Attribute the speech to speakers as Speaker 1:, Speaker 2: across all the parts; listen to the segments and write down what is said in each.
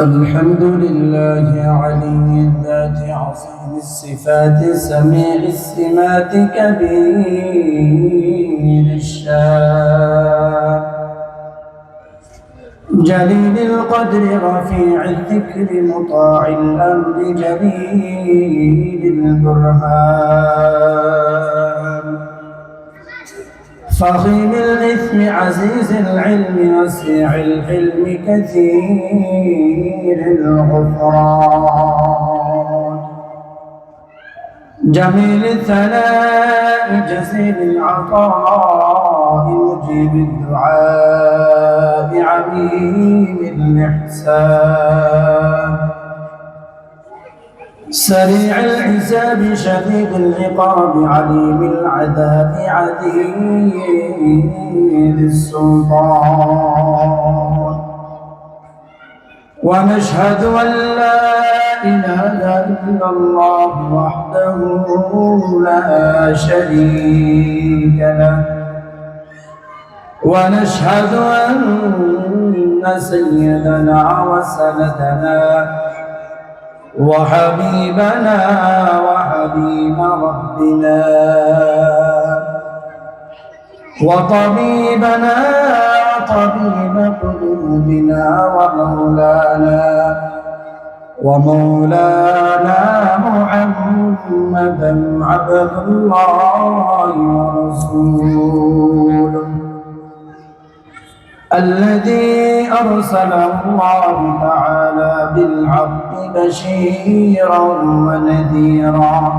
Speaker 1: الحمد لله علي الذات عظيم الصفات سميع السمات كبير الشان جليل القدر رفيع الذكر مطاع الأمر جليل البرهان. فخيم الإثم عزيز العلم وسيع الحلم كثير الغفران. جميل الثناء جزيل العطاء مجيب الدعاء عميم الإحسان. سريع الحساب شديد العقاب عليم العذاب عديد السلطان. ونشهد أن لا إله إلا الله وحده لا شريك له. ونشهد أن سيدنا وسندنا وحبيبنا وحبيب ربنا. وطبيبنا وطبيب قلوبنا ومولانا ومولانا محمدا عبد الله ورسوله. الذي أرسله الله تعالى بالحق بشيرا ونذيرا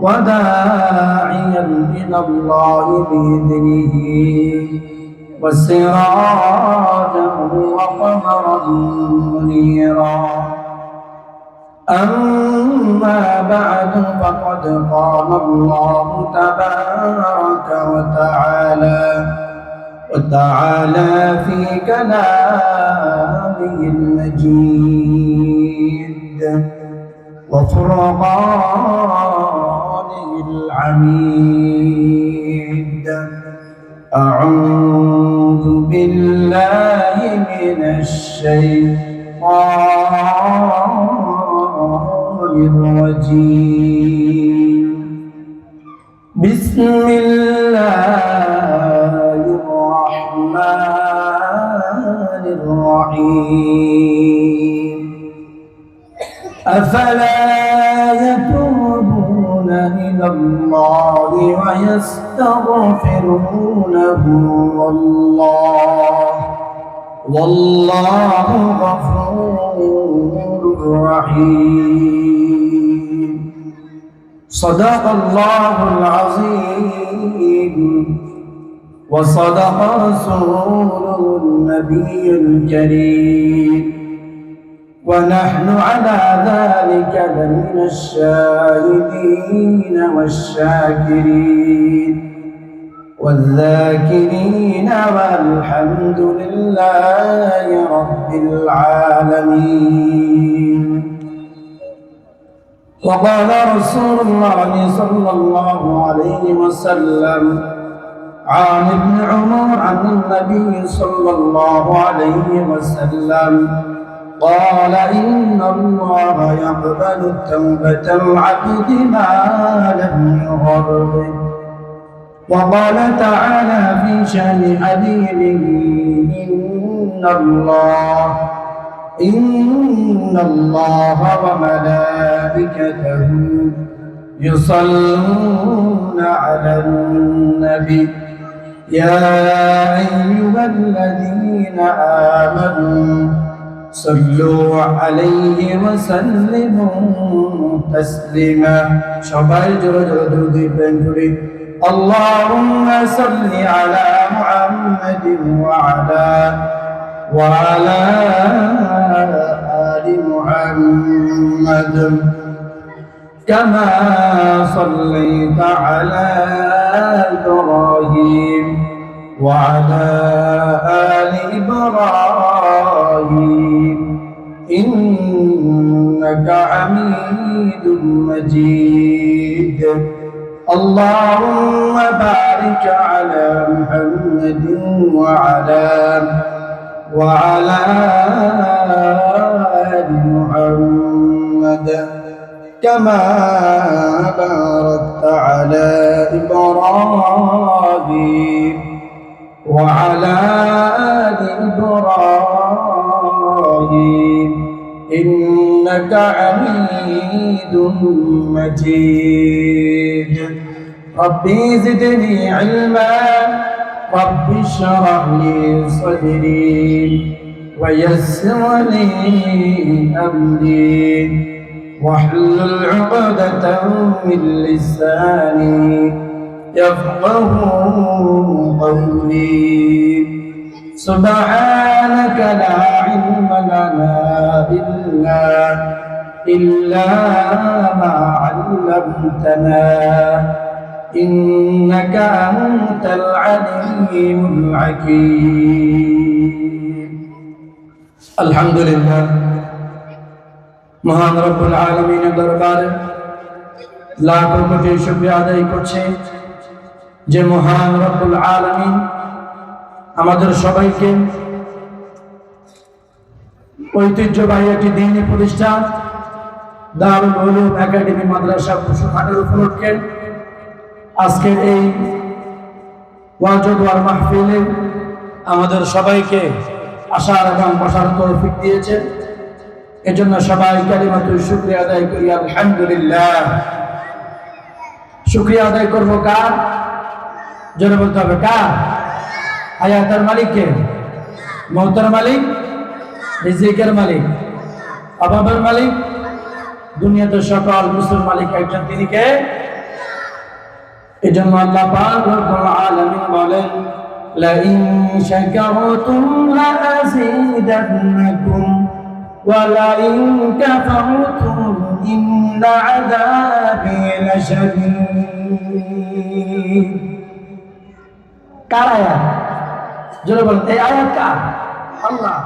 Speaker 1: وداعيا إلى الله بإذنه وسراجا وقمرا منيرا. أما بعد فقد قال الله تبارك وتعالى وتعالى في كلامه المجيد وفرقانه العميد. أعوذ بالله من الشيطان والله والله غفور رحيم. صدق الله العظيم وصدق رسوله النبي الكريم. ونحن على ذلك لمن الشاهدين والشاكرين. والذاكرين والحمد لله رب العالمين. وقال رسول الله صلى الله عليه وسلم عن ابن عمر عن النبي صلى الله عليه وسلم قال إن الله يقبل توبة العبد ما لم يغرب. وقال تعالى في شأن حبيبه إن الله إن الله وملائكته يصلون على النبي. يا أيها الذين آمنوا صلوا عليه وسلموا تسليما. جرى درودي بنجري اللهم صل على محمد وعلى وعلى آل محمد. كما صليت على إبراهيم وعلى آل إبراهيم. إنك حميد مجيد. اللهم بارك على محمد وعلى وعلى آل محمد كما باركت على إبراهيم وعلى آل إبراهيم إنك حميد مجيد. ربي زدني علما. رب اشرح لي صدري ويسر لي أمري. واحلل عقدة من لساني يفقه قولي. سبحانك لا علم لنا إلا إلا ما علمتنا. إنك أنت العليم الحكيم الحمد لله মহান রব্বুল আলমিনের দরবারে লাখ কোটি শুক্রিয়া আদায় করছে যে মহান রব্বুল আলমিন আমাদের সবাইকে ঐতিহ্যবাহী একটি দিনী প্রতিষ্ঠান দারুল উলুম একাডেমি মাদ্রাসা পশুখানের উপলক্ষে আজকের এই ওয়াজদার মাহফিলে আমাদের সবাইকে আসার এবং বসার তৌফিক দিয়েছেন এজন্য সবাই কালিমাতুল শুক্রিয়া আদায় করি, আলহামদুলিল্লাহ। শুক্রিয়া আদায় করব কার? জোরে বলতে হবে কার? হায়াতের মালিককে? মহতার মালিক? রিজিকের মালিক? অভাবের মালিক? দুনিয়াতে সকল মুসলিম মালিক একজন, তিনি কে? এই জন্য আল্লাহ পাক রব্বুল আলামিন বলেন لئن شكرتم لأزيدنكم ولئن كفرتم إن عذابي لشديد কার আয়াত জোরে বলেন এই আয়াত কার আল্লাহ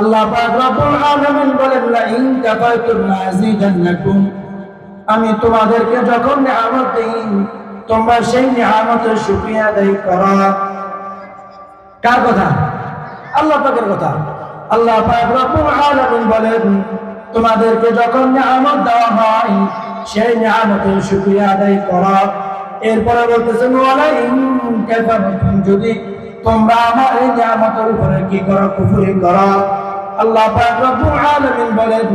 Speaker 1: আল্লাহ পাক রব্বুল আলামিন বলেন লা ইন কাফারতুম লাযিদান্নাকুম আমি তোমাদেরকে যখন নিয়ামত দেই তোমরা সেই নিয়ামতের শুকরিয়া আদায় করো। কার কথা? আল্লাহ পাকের কথা। আল্লাহ বলেন, তোমাদেরকে যখন নিয়ামত দেওয়া হয়, সেই নিয়ামতের শুকরিয়া আদায় করো। এরপরে বলতেছেন যদি তোমরা আমার এই নিয়ামতের উপরে কি করো, কুফরি করো। আল্লাহ পাক বলেন,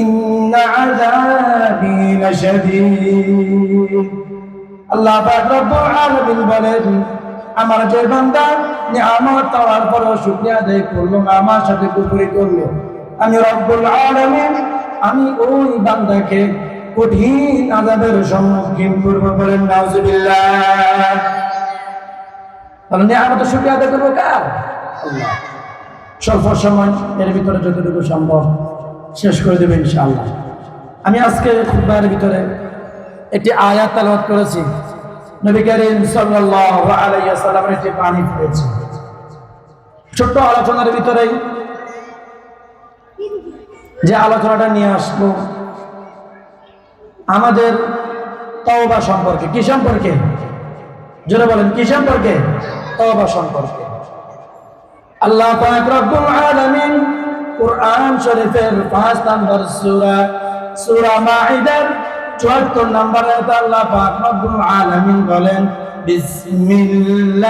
Speaker 1: ইন্না আযাবি লাশাদীদ আল্লাহ রব্বুল বলেন আমার যে বান্দা নিয়ামত পাওয়ার পর শুকরিয়া আদায় করল আমার সাথে কুফরি করল। আমি রব্বুল আলামিন, আমি ওই বান্দাকে কঠিন আযাবের সম্মুখীন করব বলেন নাউজুবিল্লাহ। তাহলে নিয়ামত শুকরিয়া আদায় করব কার? আল্লাহ। স্বল্প সময় এর ভিতরে যতটুকু সম্ভব শেষ করে দেবে ইনশাআল্লাহ। আমি আজকে খুববার ভিতরে একটি আয়াত তালাওয়াত করেছি। নবী করিম সাল্লাল্লাহু আলাইহি ওয়াসাল্লামের একটি বাণী পড়েছি। ছোট্ট আলোচনার ভিতরে যে আলোচনাটা নিয়ে আসব, আমাদের তওবা সম্পর্কে, কি সম্পর্কে? জোরে বলেন, কি সম্পর্কে? তওবা সম্পর্কে। আল্লাহ পাক রব্বুল আলামিন কুরআন শরীফের 5 নম্বর সূরা সূরা মাইদার 74 নম্বর আয়াত আল্লাহ পাক রব্বুল আলামিন বলেন বিসমিল্লাহির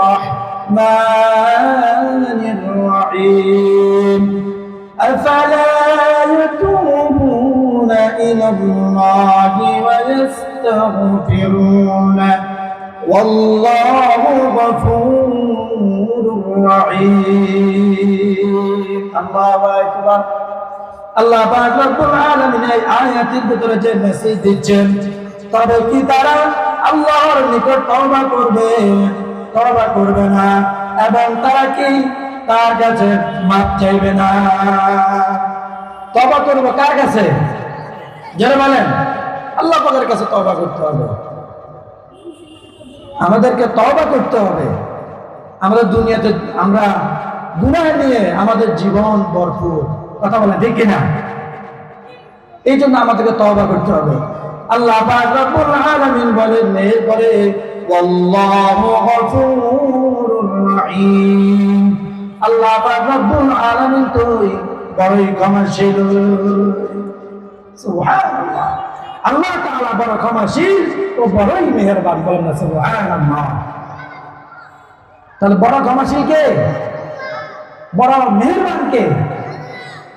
Speaker 1: রাহমানির রহিম আফালা يتوبون إلى الله ويستغفرون والله غفور رحيم الله أكبر আল্লাহ পাক রব্বুল আলামিন আয়াতের ভিতরে যে মেসেজ দিচ্ছেন, তবে কি তারা আল্লাহর নিকট তওবা করবে? তওবা করবে না। এবং তারা কি? তার কাছে মাপ চাইবে না। তওবা করবে কার কাছে? যারা বলেন। আল্লাহ পাকের কাছে তওবা করতে হবে। আমাদেরকে তবা করতে হবে। আমাদের দুনিয়াতে আমরা গুনাহ নিয়ে আমাদের জীবন ভরপুর। কথা বলে, ঠিক কিনা? এই জন্য আমাদেরকে তবা করতে হবে। আল্লাহ আলামিন বলেন, এরপরে আল্লাহ রব্বুল আলামিন তো বড়ই ক্ষমাশীল। আল্লাহ তাআলা বড় ক্ষমাশীল ও বড়ই মেহেরবান বলেন না, সুবহানাল্লাহ। তাহলে বড় ক্ষমাশীল কে? বড় মেহেরবান কে?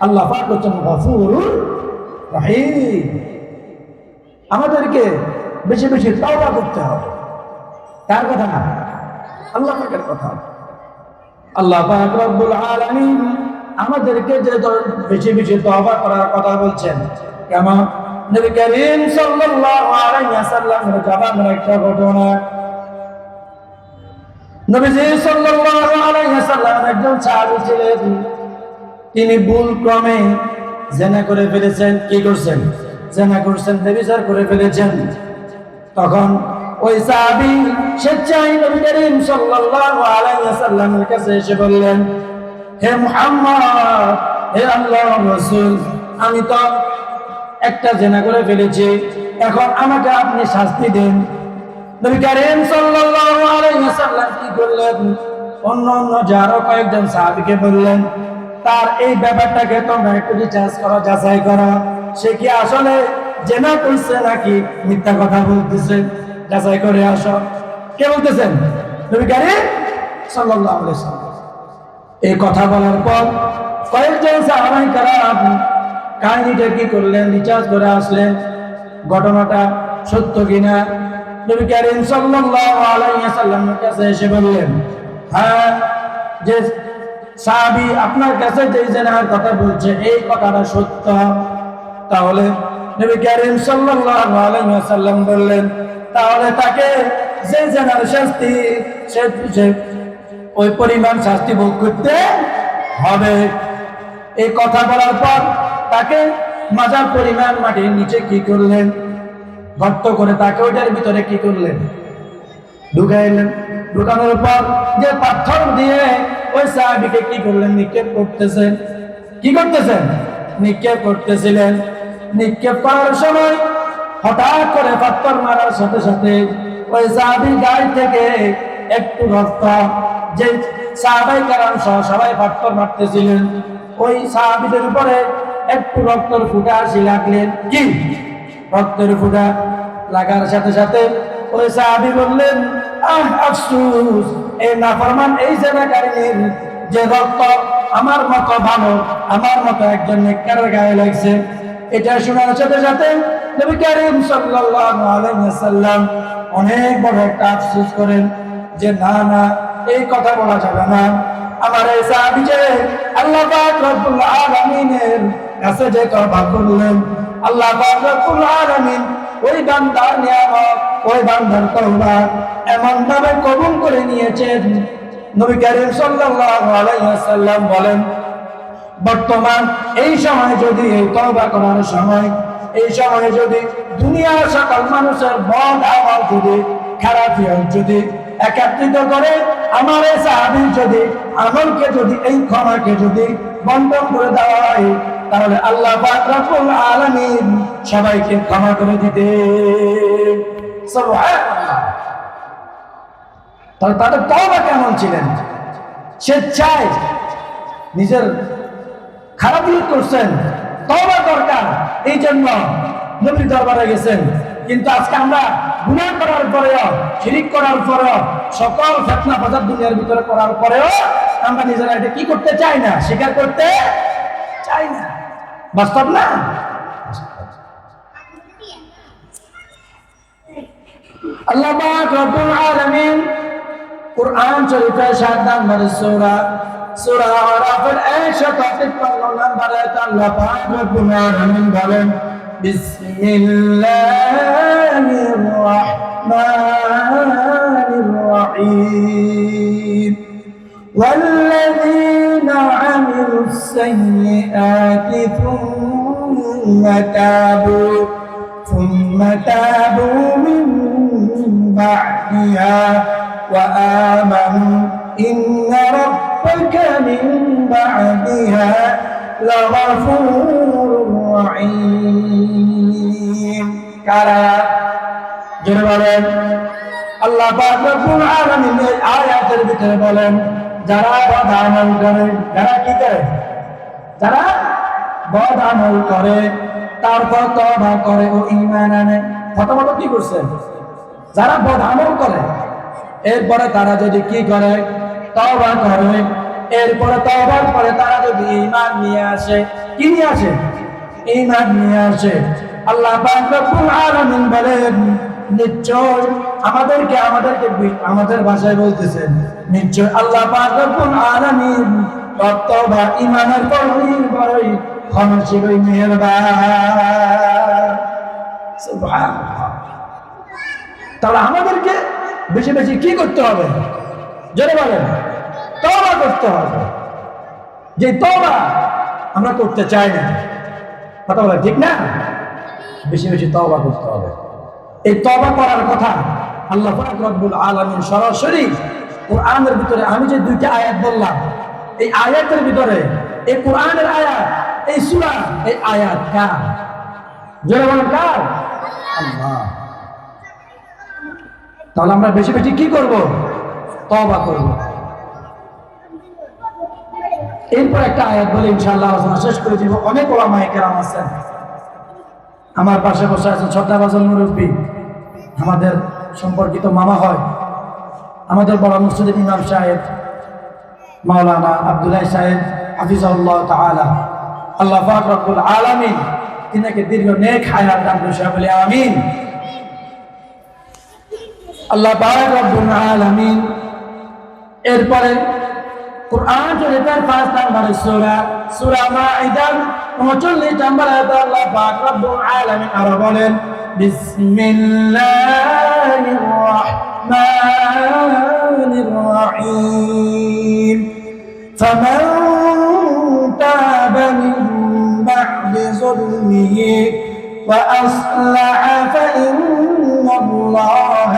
Speaker 1: আল্লাহ পাক হচ্ছেন রহিম। আমাদেরকে বেশি বেশি তওবা করতে হবে। তার কথা না? আল্লাহ পাকের কথা। আল্লাহ পাক রব্বুল আলামিন আমাদেরকে যে বেশি বেশি তওবা করার কথা বলছেন, কেমন? নবী করিম সাল্লাল্লাহু আলাইহি ওয়াসাল্লামের জামানের একটা ঘটনা। নবীজি সাল্লাল্লাহু আলাইহি ওয়াসাল্লাম একজন সাহাবী ছিলেন। তিনি ভুল ক্রমে জেনা করে ফেলেছেন, কি করছেন? জেনা করছেন, বেবিচার করে ফেলেছেন। তখন ওই সাহাবী স্বেচ্ছায় নবী করিম সাল্লাল্লাহু আলাইহি ওয়াসাল্লামের কাছে এসে বললেন, হে মুহাম্মদ, হে আল্লাহর রাসূল, আমি তো একটা জেনা করে ফেলেছি, এখন আমাকে আপনি শাস্তি দেন। নবী করিম সাল্লাল্লাহু আলাইহি ওয়াসাল্লাম কি করলেন? অন্য অন্য যারও কয়েকজন সাহাবীকে বললেন তার এই ব্যাপারটাকে তোমরা একটু রিচার্জ করো, যাচাই করো। সে কি আসলে জেনা করছে নাকি মিথ্যা কথা বলতেছে? যাচাই করে আসো। কে বলতেছেন? নবী আলাইহি ওয়াসাল্লাম। এই কথা বলার পর কয়েকজন সাহাবাই কারাম কাহিনীটা কি করলেন রিচার্জ করে আসলেন। ঘটনাটা সত্য কিনা? নবী করিম সাল্লাল্লাহু আলাইহি ওয়াসাল্লামের কাছে এসে বললেন হ্যাঁ যে সাহাবী আপনার কাছে যে জেনার কথা বলছে, এই কথাটা সত্য। তাহলে নবী করিম সাল্লাল্লাহু আলাইহি ওয়াসাল্লাম বললেন, তাহলে তাকে যে জেনার শাস্তি, সে ওই পরিমাণ শাস্তি ভোগ করতে হবে। এই কথা বলার পর তাকে মাজার পরিমাণ মাটির নিচে কি করলেন? গর্ত করে তাকে ওইটার ভিতরে কি করলেন? ঢুকাইলেন। ঢুকানোর পর যে পাথর দিয়ে ওই সাহাবিকে কি করলেন? নিক্ষেপ করতেছেন। কি করতেছেন? নিক্ষেপ করতেছিলেন। নিক্ষেপ করার সময় হঠাৎ করে পাথর মারার সাথে সাথে ওই সাহাবি গাড়ি থেকে একটু রক্ত যে সাহাবাই কারণ সহ সবাই পাথর মারতেছিলেন। ওই সাহাবিদের উপরে একটু রক্তর ফুটা আসি লাগলেন। কি? রক্তের ফুটা লাগার সাথে সাথে ওই সাহাবি বললেন, আহ, আফসুস, এই নাফরমান এই জেনাকারীর যে রক্ত আমার মতো ভালো, আমার মতো একজন নেককারের গায়ে লাগছে। এটা শোনার সাথে সাথে নবী করিম সাল্লাল্লাহু আলাইহি ওয়াসাল্লাম অনেক বড় একটা আফসোস করেন যে, না না, এই কথা বলা যাবে না। আমার এই সাহাবী যে আল্লাহ পাক রব্বুল আলামিনের কাছে যে তওবা করলেন, আল্লাহ পাক রব্বুল আলামিন ওই বান্দার নিয়ামত এমন ভাবে কবুল করে নিয়েছেন। নবী করিম সাল্লাল্লাহু বলেন, বর্তমান এই সময় যদি এই তওবা করার সময়, এই সময় যদি দুনিয়ার সকল মানুষের বদ আমল যদি, খারাপ যদি, একাত্রিত করে আমার এই যদি, আমলকে যদি, এই ক্ষমাকে যদি বন্টন করে দেওয়া হয়, তাহলে আল্লাহ পাক সবাইকে ক্ষমা করে দিতে তাহলে তাদের তওবা কেমন ছিলেন? স্বেচ্ছায় নিজের খারাপ করছেন, তওবা দরকার, এই জন্য নবীর দরবারে গেছেন। কিন্তু আজকে আমরা গুনাহ করার পরেও, শিরিক করার পরেও, সকল ফেতনা ফাসাদ দুনিয়ার ভিতরে করার পরেও আমরা নিজেরা এটা কি করতে চাই না? স্বীকার করতে চাই না। বাস্তব না? আল্লাহ পাক রব্বুল আলামিন কুরআন শরীফের 7 নম্বর সূরা সূরা আরাফের 153 নম্বর আয়াত আল্লাহ পাক রব্বুল আলামিন বলেন বিসমিল্লাহির রাহমানির রহিম والذين عملوا السيئات ثم تابوا ثم تابوا من بعدها فيها وآمنوا إن ربك من بعدها لغفور رحيم কারা জোরে বলেন আল্লাহ পাক রব্বুল আলামিন এই আয়াতের ভিতরে বলেন যারা বদ আমল করে যারা কি করে যারা বদ আমল করে তারপর তবা করে ও ঈমান আনে প্রথমত কি করছে যারা বদ আমল করে, এরপরে তারা যদি কি করে? তবা করে। এরপরে তবার পরে তারা যদি ঈমান নিয়ে আসে, কি নিয়ে আসে? ঈমান নিয়ে আসে। আল্লাহ আলামিন বলেন, নিশ্চয় আমাদেরকে আমাদেরকে আমাদের ভাষায় বলতেছেন, নিশ্চয় আল্লাহ আলামিন তওবা ঈমানের পরই বড়ই ক্ষমাশীল মেহেরবান। সুবহানাল্লাহ। তাহলে আমাদেরকে বেশি বেশি কি করতে হবে? জোরে বলেন। তবা করতে হবে। যে তবা আমরা করতে চাই না। কথা বলে ঠিক না? বেশি বেশি তবা করতে হবে। এই তবা করার কথা আল্লাহ রব্বুল আলামিন সরাসরি কোরআনের ভিতরে আমি যে দুইটা আয়াত বললাম, এই আয়াতের ভিতরে এই কোরআনের আয়াত, এই সূরা, এই আয়াত কার? জোরে বলেন কার? আল্লাহ। তাহলে আমরা বেশি বেশি কি করব? তবা করব। এরপর একটা আয়াত বলে ইনশাআল্লাহ আলোচনা শেষ করে দিব। অনেক ওলামায়ে কেরাম আছেন। আমার পাশে বসে আছেন শ্রদ্ধাভাজন মুরব্বী। আমাদের সম্পর্কিত মামা হয়। আমাদের বড় মসজিদের ইমাম সাহেব, মাওলানা আব্দুল্লাহ সাহেব হাফিজাউল্লাহ তাআলা। আল্লাহ পাক রব্বুল আলামিন, তিনাকে দীর্ঘ নেক হায়াত দান করে আমিন। আল্লাহ পাক রব্বুল আলামিন এরপরে কোরআন শরীফের পাঁচ নম্বরের সূরা সূরা মাইদার 39 নম্বর আয়াতে আল্লাহ পাক রব্বুল আলামিন আরো বলেন বিসমিল্লাহির রাহমানির রহিম فمن تاب من بعد ظلمه وأصلح فإن الله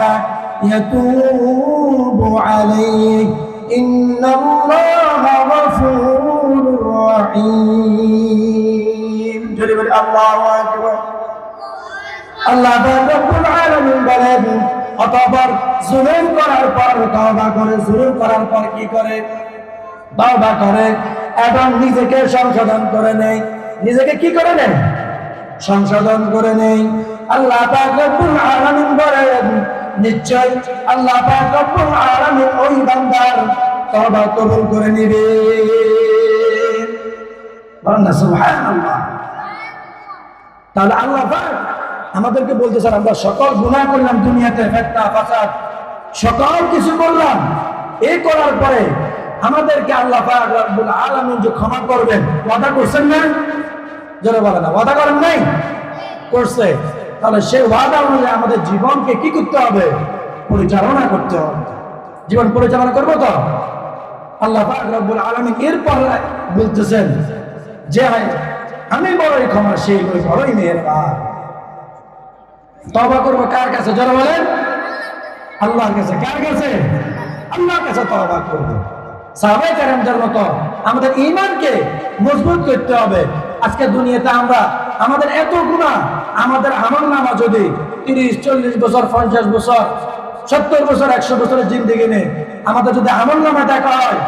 Speaker 1: يتوب عليه إن الله غفور رحيم جرب الله أكبر আল্লাহ রব্বুল আলামিন বলেন অতঃপর জুলুম করার পর তওবা করে জুলুম করার পর কি করে তওবা করে এবং নিজেকে সংশোধন করে নেই নিজেকে কি করে নেয় সংশোধন করে নেই আল্লাহ পাক রব্বুল আলামিন বলেন নিশ্চয় আল্লাহ ওই বান্দার কবুল করে নেবে। তাহলে আল্লাহ আমাদেরকে বলতেছেন আমরা সকল গুনাহ করলাম, দুনিয়াতে ফেতনা, ফাসাদ, সকল কিছু করলাম। এই করার পরে আমাদেরকে আল্লাহ পাক যে ক্ষমা করবেন, ওয়াদা করছেন না? জোরে বলে না, ওয়াদা করেন নাই? করছে। তাহলে সেই ওয়াদা অনুযায়ী আমাদের জীবনকে কি করতে হবে? পরিচালনা করতে হবে। জীবন পরিচালনা করব তো? আল্লাহ রব্বুল আলামিন এরপর বলতেছেন যে, আমি বড়ই ক্ষমাশীল, ওই বড়ই মেহেরবান। তবা করব কার কাছে? যারা বলেন। আল্লাহর কাছে। কার কাছে? আল্লাহর কাছে তবা করব। সাহাবাই মতো আমাদের ইমানকে মজবুত করতে হবে। আজকে দুনিয়াতে আমরা আমাদের এত গুণা আমাদের আমল নামা যদি তিরিশ, চল্লিশ বছর, পঞ্চাশ বছর, সত্তর বছর, একশো বছরের জিন্দিগি নেই, আমাদের যদি আমল নামা দেখা হয়,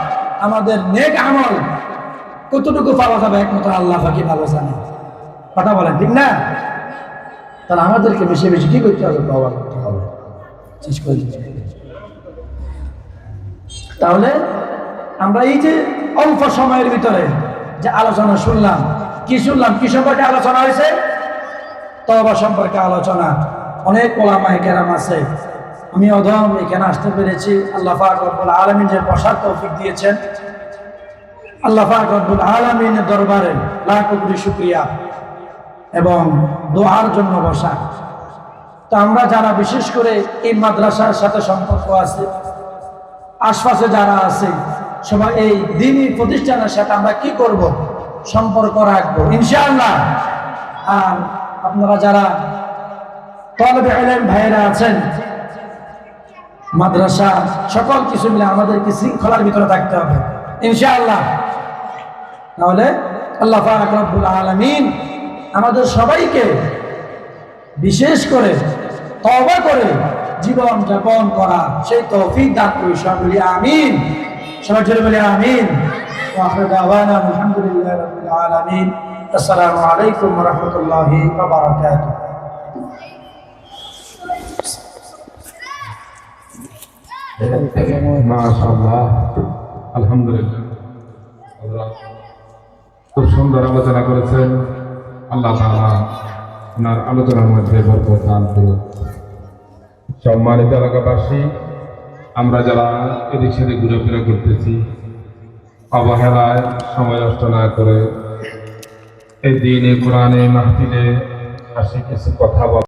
Speaker 1: আমাদের নেক আমল, কতটুকু পাওয়া যাবে একমাত্র আল্লাহ ফাঁকি ভালো জানে। কথা বলেন, ঠিক না? তাহলে আমাদেরকে বেশি বেশি কি করতে হবে? বাবা করতে হবে। তাহলে আমরা এই যে অল্প সময়ের ভিতরে যে আলোচনা শুনলাম কি শুনলাম? কি সম্পর্কে আলোচনা হয়েছে? তবা সম্পর্কে আলোচনা। অনেক ওলামায় কেরাম আছে। আমি অধম, এখানে আসতে পেরেছি। আল্লাহ পাক রব্বুল আলমিন যে বসার তৌফিক দিয়েছেন। আল্লাহ পাক রব্বুল আলমিনের দরবারে লাখ কোটি শুক্রিয়া এবং দোহার জন্য বসা। তো আমরা যারা বিশেষ করে এই মাদ্রাসার সাথে সম্পর্ক আছে, আশপাশে যারা আছে, সবাই এই দিনই প্রতিষ্ঠানের সাথে আমরা কি করব? সম্পর্ক রাখব। ইনশাআল্লাহ। আর আপনারা যারা তলবে ভাইয়েরা আছেন, মাদ্রাসা, সকল কিছু মিলে আমাদেরকে শৃঙ্খলার ভিতরে থাকতে হবে। ইনশাআল্লাহ। তাহলে আল্লাহ পাক রব্বুল আলামিন আমাদের সবাইকে বিশেষ করে তবা করে জীবন যাপন করা, সেই তৌফিক দান করি। সবাই বলি আমিন। সবাই বলি আমিন। وآخر دعوانا الحمد لله رب العالمين السلام عليكم ورحمة الله وبركاته
Speaker 2: মাশাআল্লাহ আলহামদুলিল্লাহ হযরত খুব সুন্দর আলোচনা করেছেন আল্লাহ তাআলা ওনার আলোচনার মধ্যে বরকত দান করুন সম্মানিত এলাকাবাসী আমরা যারা এদিক সেদিক ঘুরেফেরা করতেছি অবহেলায় সময় নষ্ট না করে এই দিনে কোরআনে মাহফিলে আসে কিছু কথা